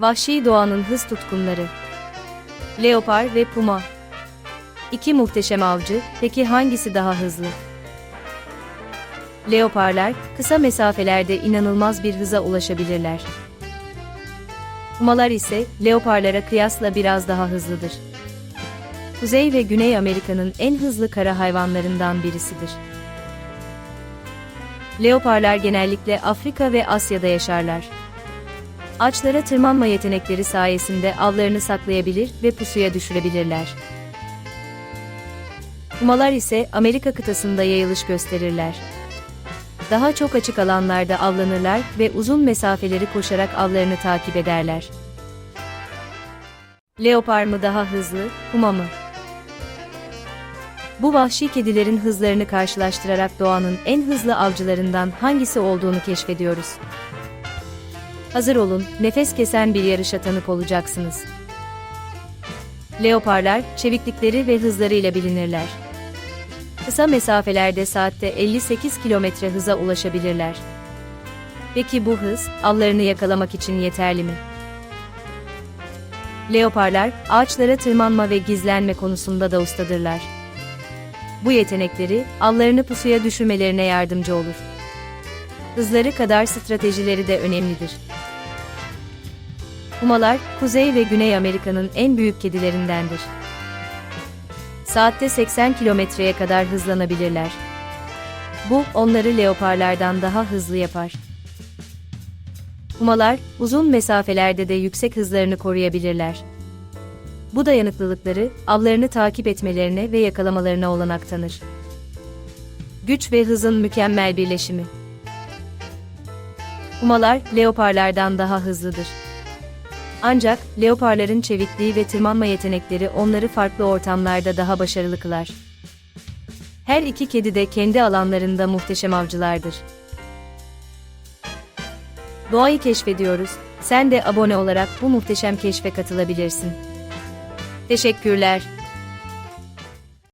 Vahşi doğanın hız tutkunları. Leopar ve puma. İki muhteşem avcı, peki hangisi daha hızlı? Leoparlar, kısa mesafelerde inanılmaz bir hıza ulaşabilirler. Pumalar ise, leoparlara kıyasla biraz daha hızlıdır. Kuzey ve Güney Amerika'nın en hızlı kara hayvanlarından birisidir. Leoparlar genellikle Afrika ve Asya'da yaşarlar. Ağaçlara tırmanma yetenekleri sayesinde avlarını saklayabilir ve pusuya düşürebilirler. Pumalar ise Amerika kıtasında yayılış gösterirler. Daha çok açık alanlarda avlanırlar ve uzun mesafeleri koşarak avlarını takip ederler. Leopar mı daha hızlı, puma mı? Bu vahşi kedilerin hızlarını karşılaştırarak doğanın en hızlı avcılarından hangisi olduğunu keşfediyoruz. Hazır olun, nefes kesen bir yarışa tanık olacaksınız. Leoparlar, çeviklikleri ve hızlarıyla bilinirler. Kısa mesafelerde saatte 58 kilometre hıza ulaşabilirler. Peki bu hız, avlarını yakalamak için yeterli mi? Leoparlar, ağaçlara tırmanma ve gizlenme konusunda da ustadırlar. Bu yetenekleri, avlarını pusuya düşürmelerine yardımcı olur. Hızları kadar stratejileri de önemlidir. Pumalar, Kuzey ve Güney Amerika'nın en büyük kedilerindendir. Saatte 80 kilometreye kadar hızlanabilirler. Bu, onları leoparlardan daha hızlı yapar. Pumalar, uzun mesafelerde de yüksek hızlarını koruyabilirler. Bu dayanıklılıkları, avlarını takip etmelerine ve yakalamalarına olanak tanır. Güç ve hızın mükemmel birleşimi. Pumalar, leoparlardan daha hızlıdır. Ancak, leoparların çevikliği ve tırmanma yetenekleri onları farklı ortamlarda daha başarılı kılar. Her iki kedi de kendi alanlarında muhteşem avcılardır. Doğayı keşfediyoruz. Sen de abone olarak bu muhteşem keşfe katılabilirsin. Teşekkürler.